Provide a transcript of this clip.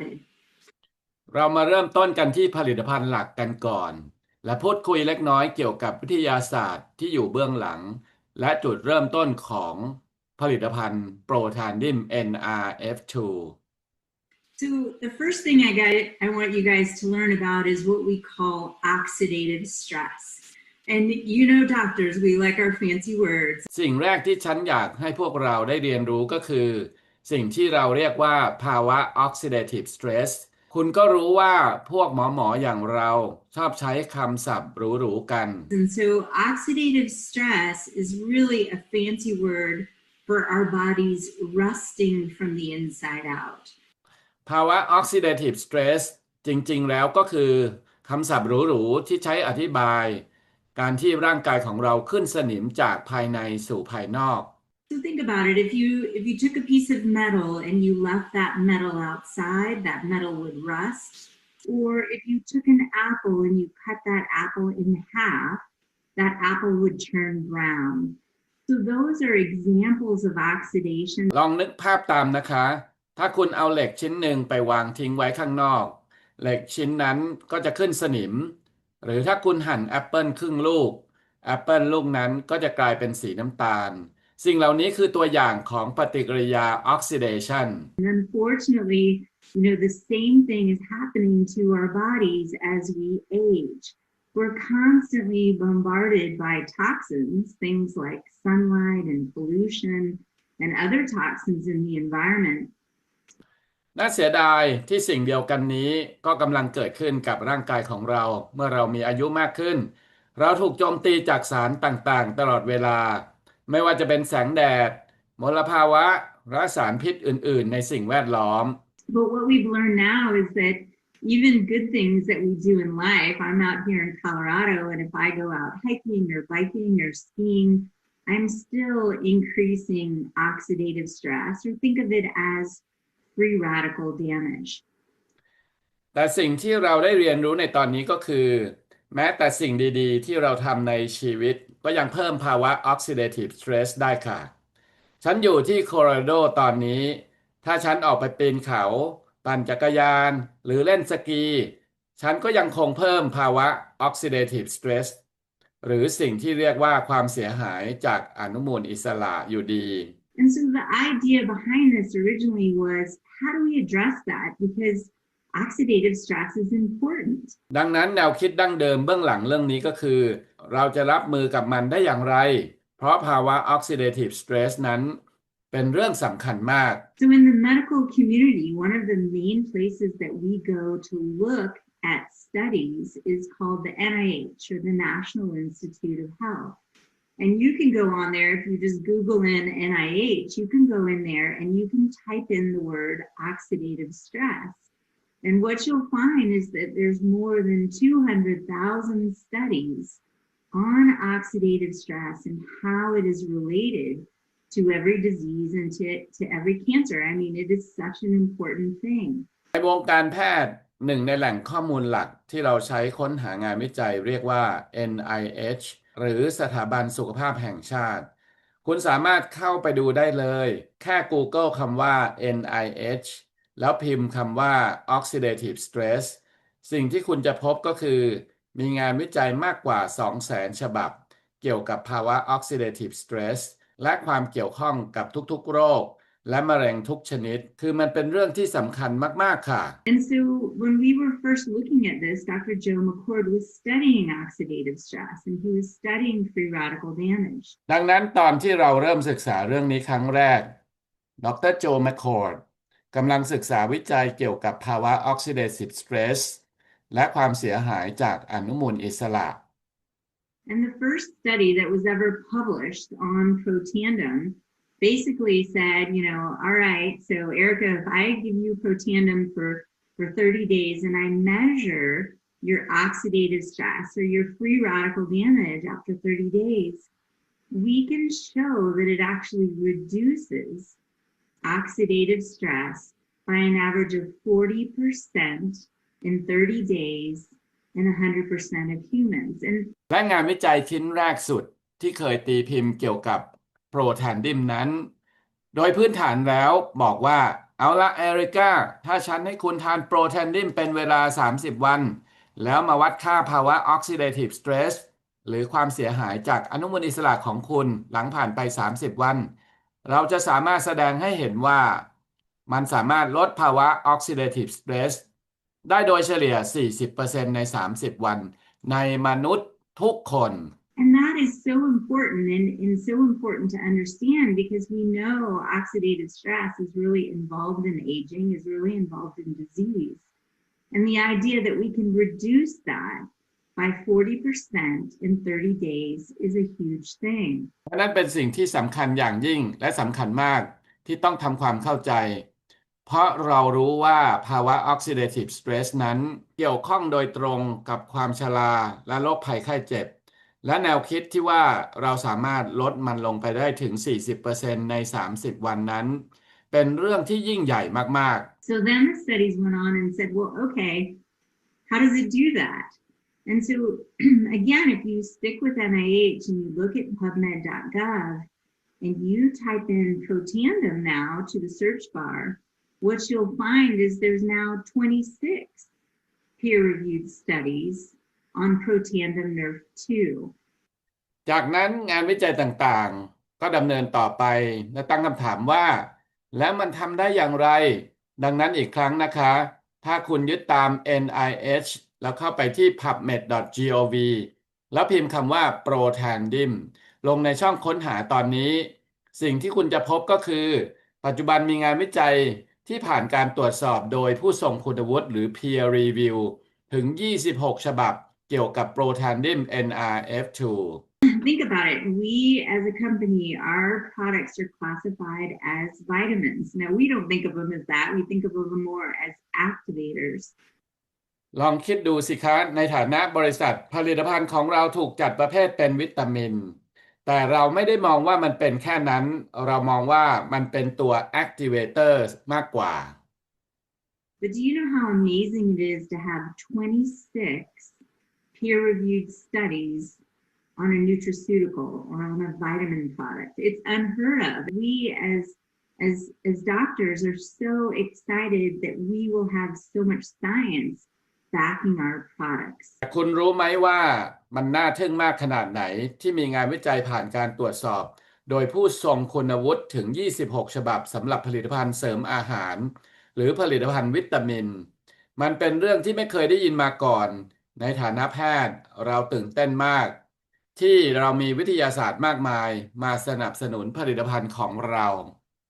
started. เรามาเริ่มต้นกันที่ผลิตภัณฑ์หลักกันก่อน และพูดคุยเล็กน้อยเกี่ยวกับวิทยาศาสตร์ที่อยู่เบื้องหลัง และจุดเริ่มต้นของผลิตภัณฑ์โปรทานดิม NRF2 So the first thing I got I want you guys to learn about is what we call oxidative stress. And you know doctors, we like our fancy words. สิ่งแรกที่ฉันอยากให้พวกเราได้เรียนรู้ก็คือ สิ่งที่เราเรียกว่าภาวะ oxidative stress คุณก็รู้ว่าพวกหมอหมอๆอย่างเราชอบใช้คำศัพท์หรูๆกัน And so oxidative stress is really a fancy word for our bodies rusting from the inside out. ภาวะ oxidative stress จริงๆ แล้วก็คือคำศัพท์หรูๆที่ใช้อธิบาย การที่ร่างกายของเราขึ้นสนิมจากภายในสู่ภายนอก So think about it. If you if you took a piece of metal and you left that metal outside, that metal would rust. Or if you took an apple and you cut that apple in half, that apple would turn brown. So those are examples of oxidation. ลองนึกภาพตามนะคะ ถ้าคุณเอาเหล็กชิ้นหนึ่งไปวางทิ้งไว้ข้างนอก เหล็กชิ้นนั้นก็จะขึ้นสนิม หรือถ้าคุณหั่นแอปเปิลครึ่งลูก แอปเปิลลูกนั้นก็จะกลายเป็นสีน้ำตาล สิ่งเหล่านี้คือตัวอย่างของปฏิกิริยา oxidation And unfortunately, you know, the same thing is happening to our bodies as we age. We're constantly bombarded by toxins, things like sunlight and pollution and other toxins in the environment. น่าเสียดายที่สิ่งเดียวกันนี้ก็กำลังเกิดขึ้นกับร่างกายของเราเมื่อเรามีอายุมากขึ้น เราถูกโจมตีจากสารต่างๆ ตลอดเวลา ไม่ว่าจะเป็นแสงแดด มลภาวะและสารพิษอื่น ๆ ในสิ่งแวดล้อม But what we've learned now is that even good things that we do in life, I'm out here in Colorado, and if I go out hiking or biking or skiing, I'm still increasing oxidative stress, or think of it as free radical damage. แต่สิ่งที่เราได้เรียนรู้ในตอนนี้ก็คือ แม้แต่สิ่งดีๆ ที่เราทำในชีวิตก็ยังเพิ่มภาวะ oxidative stress ได้ค่ะ ฉันอยู่ที่โคโลราโดตอนนี้ ถ้าฉันออกไปปีนเขา ปั่นจักรยาน หรือเล่นสกี ฉันก็ยังคงเพิ่มภาวะ oxidative stress หรือสิ่งที่เรียกว่าความเสียหายจากอนุมูลอิสระอยู่ดี And so the idea behind this originally was how do we address that? Because oxidative stress is important. ดังนั้นแนวคิดดั้งเดิมเบื้องหลังเรื่องนี้ก็คือ เราจะรับมือกับมันได้อย่างไร เพราะภาวะ oxidative stress นั้นเป็นเรื่องสำคัญมาก So in the medical community, one of the main places that we go to look at studies is called the NIH or the National Institute of Health. And you can go on there, if you just Google in NIH, you can go in there and you can type in the word oxidative stress. And what you'll find is that there's more than 200,000 studies on oxidative stress and how it is related to every disease and to, to every cancer. I mean, it is such an important thing. ในวงการแพทย์หนึ่งในแหล่งข้อมูลหลักที่เราใช้ค้นหางานวิจัยเรียกว่า NIH หรือสถาบันสุขภาพแห่งชาติ คุณสามารถเข้าไปดูได้เลย แค่ Google คำว่า NIH แล้วพิมพ์คำว่า oxidative stress สิ่งที่คุณจะพบก็คือ มีงานวิจัยมากกว่า 200,000 ฉบับ เกี่ยวกับภาวะ oxidative stress และความเกี่ยวข้องกับทุกๆ โรค และมะเร็งทุกชนิด คือมันเป็นเรื่องที่สำคัญมาก ๆ ค่ะ And so when we were first looking at this, Dr. Joe McCord was studying oxidative stress and he was studying free radical damage. ดังนั้นตอนที่เราเริ่มศึกษาเรื่องนี้ครั้งแรก ดรโจแมคคอร์ด กำลังศึกษาวิจัยเกี่ยวกับภาวะ oxidative stress และความเสียหายจากอนุมูลอิสระ And the first study that was ever published on protandem basically said, you know, all right, so Erica, if I give you protandem for, for 30 days and I measure your oxidative stress or your free radical damage after 30 days, we can show that it actually reduces oxidative stress by an average of 40% in 30 days in 100% of humans. And และงานวิจัยชิ้นแรกสุดที่เคยตีพิมพ์เกี่ยวกับโปรแทนดิมนั้น โดยพื้นฐานแล้วบอกว่า เอาละเอริก้า ถ้าฉันให้คุณทานโปรแทนดิมเป็นเวลา 30 วัน แล้วมาวัดค่าภาวะ oxidative stress หรือความเสียหายจากอนุมูลอิสระของคุณหลังผ่านไป 30 วัน เราจะสามารถแสดงให้เห็นว่า มันสามารถลดภาวะ oxidative stress ได้โดยเฉลี่ย 40%ใน 30 วัน ในมนุษย์ทุกคน And that is so important and, and so important to understand because we know oxidative stress is really involved in aging, is really involved in disease. And the idea that we can reduce that by 40% in 30 days is a huge thing. นั่นเป็นสิ่งที่สำคัญอย่างยิ่งและสำคัญมากที่ต้องทำความเข้าใจ เพราะเรารู้ว่าภาวะ oxidative stress นั้นเกี่ยวข้องโดยตรงกับความชราและโรคภัยไข้เจ็บ และแนวคิดที่ว่าเราสามารถลดมันลงไปได้ถึง 40%ใน 30 วันนั้น เป็นเรื่องที่ยิ่งใหญ่มาก So then the studies went on and said, well, okay, how does it do that? And so again, if you stick with NIH and you look at PubMed.gov and you type in Protandem now to the search bar, what you'll find is there's now 26 peer-reviewed studies on Protandem Nerf 2. ๆ จากนั้นงานวิจัยต่างๆ ก็ดำเนินต่อไปและตั้งคำถามว่า แล้วมันทำได้อย่างไร ดังนั้นอีกครั้งนะคะ ถ้าคุณยึดตาม NIH แล้วเข้าไปที่ pubmed.gov แล้วพิมพ์คำว่า Protandim ลงในช่องค้นหาตอนนี้ สิ่งที่คุณจะพบก็คือ ปัจจุบันมีงานวิจัยที่ผ่านการตรวจสอบโดยผู้ทรงคุณวุฒิหรือ peer review ถึง 26 ฉบับเกี่ยวกับ Protandim NRF2 Think about it. We, as a company, our products are classified as vitamins. Now, we don't think of them as that. We think of them more as activators. ลองคิดดูสิคะในฐานะบริษัทผลิตภัณฑ์ของเราถูกจัดประเภทเป็นวิตามิน แต่เราไม่ได้มองว่ามันเป็นแค่นั้น เรามองว่ามันเป็นตัว activator มากกว่า But do you know how amazing it is to have 26 peer reviewed studies on a nutraceutical or on a vitamin product? It's unheard of. We, as as as doctors, are so excited that we will have so much science backing our products. คุณรู้ไหมว่ามันน่าทึ่งมากขนาดไหนที่มีงานวิจัยผ่านการตรวจสอบ โดยผู้ทรงคุณวุฒิถึง 26 ฉบับสำหรับผลิตภัณฑ์เสริมอาหาร หรือผลิตภัณฑ์วิตามิน มันเป็นเรื่องที่ไม่เคยได้ยินมาก่อน ในฐานะแพทย์เราตื่นเต้นมาก ที่เรามีวิทยาศาสตร์มากมาย มาสนับสนุนผลิตภัณฑ์ของเรา